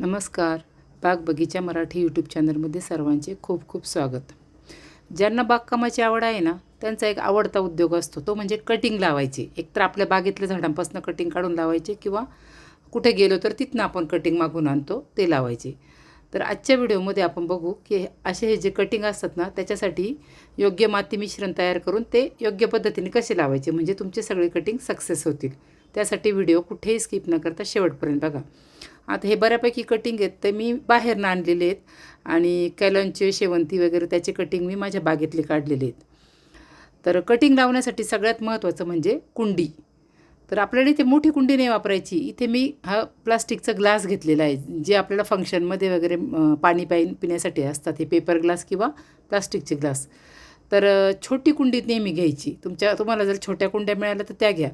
नमस्कार. बाग बगीचा मराठी यूट्यूब चॅनलमध्ये सर्वांचे खूप खूप स्वागत. ज्यांना बागकामाची आवड आहे ना त्यांचा एक आवडता उद्योग असतो तो म्हणजे कटिंग लावायचे. एकतर आपल्या बागेतल्या झाडांपासून कटिंग काढून लावायचे किंवा कुठे गेलो तर तिथनं आपण कटिंग मागून आणतो ते लावायचे. तर आजच्या व्हिडिओमध्ये आपण बघू की असे हे जे कटिंग असतात ना त्याच्यासाठी योग्य माती मिश्रण तयार करून ते योग्य पद्धतीने कसे लावायचे म्हणजे तुमचे सगळे कटिंग सक्सेस होतील. त्यासाठी व्हिडिओ कुठेही स्किप न करता शेवटपर्यंत बघा. आता हे बऱ्यापैकी कटिंग आहेत तर मी बाहेरनं आणलेले आहेत. आणि कॅलॉनचे शेवंती वगैरे त्याचे कटिंग मी माझ्या बागेतले काढलेले आहेत. तर कटिंग लावण्यासाठी सगळ्यात महत्त्वाचं म्हणजे कुंडी. तर आपल्याला इथे मोठी कुंडी नाही वापरायची. इथे मी हा प्लास्टिकचा ग्लास घेतलेला आहे जे आपल्याला फंक्शनमध्ये वगैरे पाणी पाईन पिण्यासाठी असतात. हे पेपर ग्लास किंवा प्लास्टिकचे ग्लास तर छोटी कुंडी नेहमी घ्यायची. तुमच्या तुम्हाला जर छोट्या कुंड्या मिळाल्या तर त्या घ्या.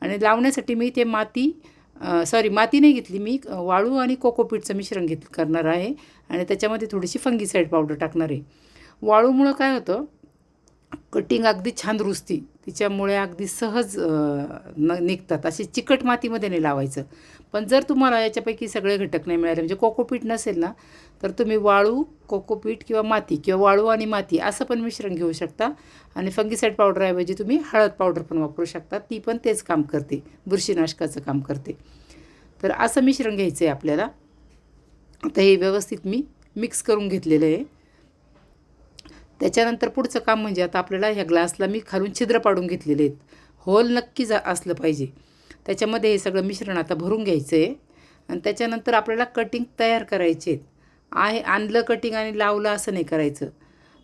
आणि लावण्यासाठी मी इथे माती सॉरी माती नाही घेतली मी. वाळू आणि कोकोपीटचं मिश्रण घेत करणार आहे. आणि त्याच्यामध्ये थोडीशी फंगीसाईड पावडर टाकणार आहे. वाळूमुळं काय होतं कटिंग अगदी छान रुजती. तिच्यामुळे अगदी सहज न निघतात. असे चिकट मातीमध्ये नाही लावायचं. पण जर तुम्हाला याच्यापैकी सगळे घटक नाही मिळाले म्हणजे कोकोपीट नसेल ना तर तुम्ही वाळू कोकोपीट किंवा माती किंवा वाळू आणि माती असं पण मिश्रण घेऊ शकता. आणि फंगीसाईड पावडरऐवजी तुम्ही हळद पावडर पण वापरू शकता. ती पण तेच काम करते. बुरशीनाशकाचं काम करते. तर असं मिश्रण घ्यायचं आहे आपल्याला. आता हे व्यवस्थित मी मिक्स करून घेतलेलं आहे. त्याच्यानंतर पुढचं काम म्हणजे आता आपल्याला ह्या ग्लासला मी खालून छिद्र पाडून घेतलेले आहेत. होल नक्की जा असलं पाहिजे. त्याच्यामध्ये हे सगळं मिश्रण आता भरून घ्यायचं आहे आणि त्याच्यानंतर आपल्याला कटिंग तयार करायचे आहेत. आहे आणलं कटिंग आणि लावलं असं नाही करायचं.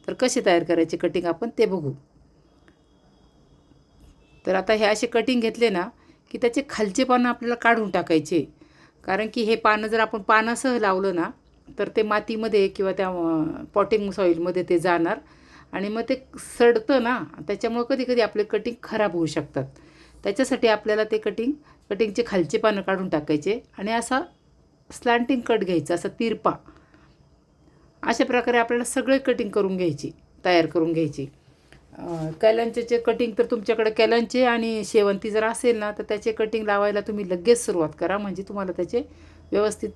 तर कसे तयार करायचे कटिंग आपण ते बघू. तर आता हे असे कटिंग घेतले ना की त्याचे खालचे पानं आपल्याला काढून टाकायचे. कारण की हे पानं जर आपण पानासह लावलं ना तर ते मातीमध्ये किंवा त्या पॉटिंग सॉईलमध्ये ते जाणार. आणि मग ते सडतं ना त्याच्यामुळं कधी कधी आपले कटिंग खराब होऊ शकतात. त्याच्यासाठी आपल्याला ते कटिंग कटिंगचे खालचे पानं काढून टाकायचे आणि असा स्लँटिंग कट घ्यायचा असा तिरपा. अशा प्रकारे आपल्याला सगळे कटिंग करून घ्यायची तयार करून घ्यायची. कॅलनचे कटिंग तर तुमच्याकडे कॅलनचे आणि शेवंती जर असेल ना तर त्याचे कटिंग लावायला तुम्ही लगेच सुरुवात करा. म्हणजे तुम्हाला त्याचे व्यवस्थित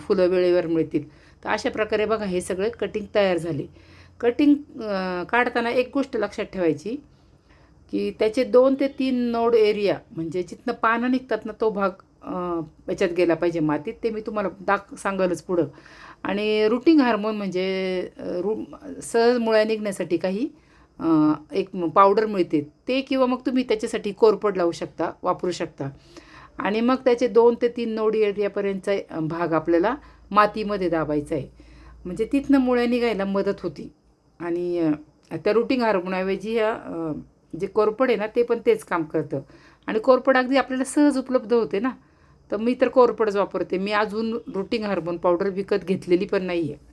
फुलं वेळेवर मिळतील. तर अशा प्रकारे बघा हे सगळे कटिंग तयार झाले. कटिंग काढताना एक गोष्ट लक्षात ठेवायची की त्याचे दोन ते तीन नोड एरिया म्हणजे जिथनं पानं निघतात ना तो भाग याच्यात गेला पाहिजे. मातीत ते मी तुम्हाला दाख सांगालच पुढं. आणि रुटिंग हार्मोन म्हणजे अं, रु सहज मुळ्या निघण्यासाठी काही एक पावडर मिळते. ते किंवा मग तुम्ही त्याच्यासाठी कोरपड लावू शकता वापरू शकता. आणि मग त्याचे दोन ते तीन नोडी एरियापर्यंतचा भाग आपल्याला मातीमध्ये दाबायचा आहे. म्हणजे तिथनं मुळ्या निघायला मदत होती. आणि त्या रुटिंग हार्मोनऐवजी ह्या जे कोरपड आहे ना ते पण तेच काम करतं. आणि कोरपड अगदी आपल्याला सहज उपलब्ध होते ना. तर मी तर कोरपडच वापरते. मी अजून रुटिंग हार्मोन पावडर विकत घेतलेली पण नाही आहे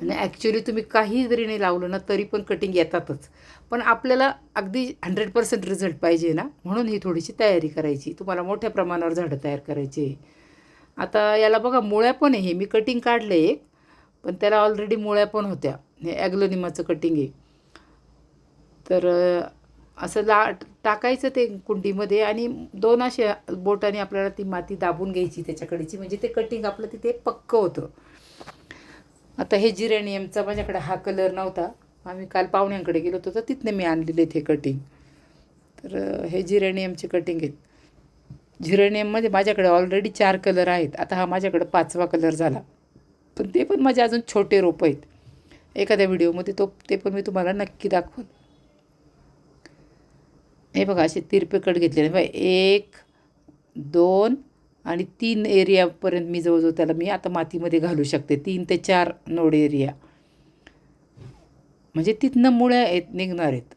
आणि ॲक्च्युली तुम्ही काही जरी नाही लावलं ना तरी पण कटिंग येतातच. पण आपल्याला अगदी हंड्रेड पर्सेंट रिझल्ट पाहिजे ना? म्हणून ही थोडीशी तयारी करायची. तुम्हाला मोठ्या प्रमाणावर झाडं तयार करायचे. आता याला बघा मुळ्या पण आहे. मी कटिंग काढलं एक पण त्याला ऑलरेडी मुळ्या पण होत्या. हे ॲग्लोनिमाचं कटिंग आहे. तर असं ला टाकायचं ते कुंडीमध्ये आणि दोन अशा बोटाने आपल्याला ती माती दाबून घ्यायची त्याच्याकडेची. म्हणजे ते कटिंग आपलं तिथे पक्कं होतं. आता हे जिरेनियमचा माझ्याकडे हा कलर नव्हता. आम्ही काल पाहुण्यांकडे गेलो होतो तर तिथनं मी आणलेले ते कटिंग तर हे जिरेनियमचे कटिंग आहेत. जिरेनियममध्ये माझ्याकडे ऑलरेडी चार कलर आहेत. आता हा माझ्याकडे पाचवा कलर झाला. पण ते पण माझे अजून छोटे रोपं आहेत. एखाद्या व्हिडिओमध्ये तो ते पण मी तुम्हाला नक्की दाखवेन. हे बघा असे तिरपे कट घेतलेले. बघा एक दोन आणि तीन एरियापर्यंत मी जवळजवळ त्याला मी आता मातीमध्ये घालू शकते. तीन ते चार नोड एरिया म्हणजे तिथनं मुळ्या आहेत निघणार आहेत.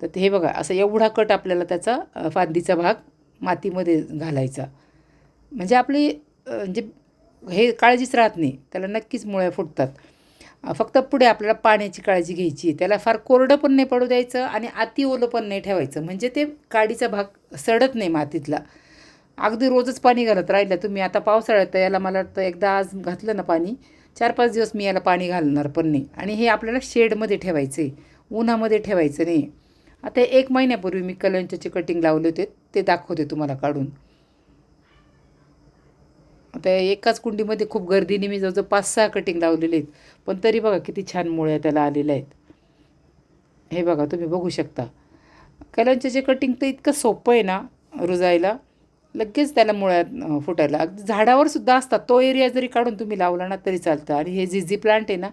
तर ते हे बघा असं एवढा कट आपल्याला त्याचा फांदीचा भाग मातीमध्ये घालायचा. म्हणजे आपली म्हणजे हे काळजीच राहत नाही. त्याला नक्कीच मुळ्या फुटतात. फक्त पुढे आपल्याला पाण्याची काळजी घ्यायची त्याला फार कोरडं पण नाही पडू द्यायचं आणि अति ओलं पण नाही ठेवायचं. म्हणजे ते काडीचा भाग सडत नाही मातीतला. अगदी रोजच पाणी घालत राहिलं. तुम्ही आता पावसाळ्यात याला मला वाटतं एकदा आज घातलं ना पाणी चार पाच दिवस मी याला पाणी घालणार पण नाही. आणि हे आपल्याला शेडमध्ये ठेवायचं आहे उन्हामध्ये ठेवायचं नाही आता एक महिन्यापूर्वी मी कलंच्याचे कटिंग लावले होते. ते दाखवते तुम्हाला काढून. आता एकाच कुंडीमध्ये खूप गर्दीने मी जवळजवळ पाच सहा कटिंग लावलेले आहेत. पण तरी बघा किती छान मुळ्या त्याला आलेल्या आहेत. हे बघा तुम्ही बघू शकता. कलंच्याचे कटिंग तर इतकं सोपं आहे ना रुजायला. लगेच त्याला मुळ्यात फुटायला. अगदी झाडावर सुद्धा असतात. तो एरिया जरी काढून तुम्ही लावला ना तरी चालतं. आणि हे झिझी प्लांट आहे ना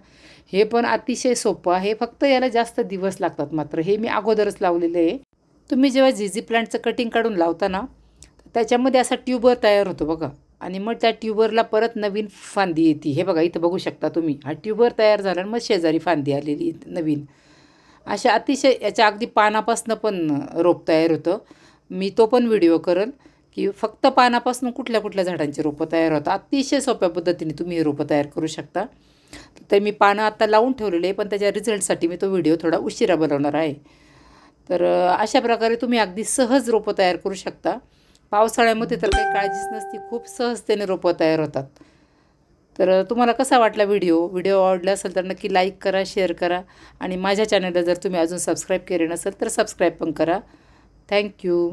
हे पण अतिशय सोपं आहे. फक्त याला जास्त दिवस लागतात मात्र. हे मी अगोदरच लावलेलं आहे. तुम्ही जेव्हा झिझी प्लांटचं कटिंग काढून लावता ना त्याच्यामध्ये असा ट्यूबर तयार होतो बघा. आणि मग त्या ट्यूबरला परत नवीन फांदी येते. हे बघा इथं बघू शकता तुम्ही. हा ट्यूबर तयार झाला आणि मग शेजारी फांदी आलेली नवीन. अशा अतिशय याच्या अगदी पानापासनं पण रोप तयार होतं. मी तो पण व्हिडिओ करेल. की फक्त पानापासून कुठल्या कुठल्या झाडांची रोपं तयार होतात? अतिशय सोप्या पद्धतीने तुम्ही हे रोपं तयार करू शकता. तर मी पानं आत्ता लावून ठेवलेले आहे पण त्याच्या रिझल्टसाठी मी तो व्हिडिओ थोडा उशिरा बनवणार आहे. तर अशा प्रकारे तुम्ही अगदी सहज रोपं तयार करू शकता. पावसाळ्यामध्ये तर काही काळजीच नसती खूप सहजतेने रोपं तयार होतात. तर तुम्हाला कसा वाटला व्हिडिओ? व्हिडिओ आवडला असेल तर नक्की लाईक करा शेअर करा आणि माझ्या चॅनलला जर तुम्ही अजून सबस्क्राईब केले नसेल तर सबस्क्राईब पण करा. थँक्यू.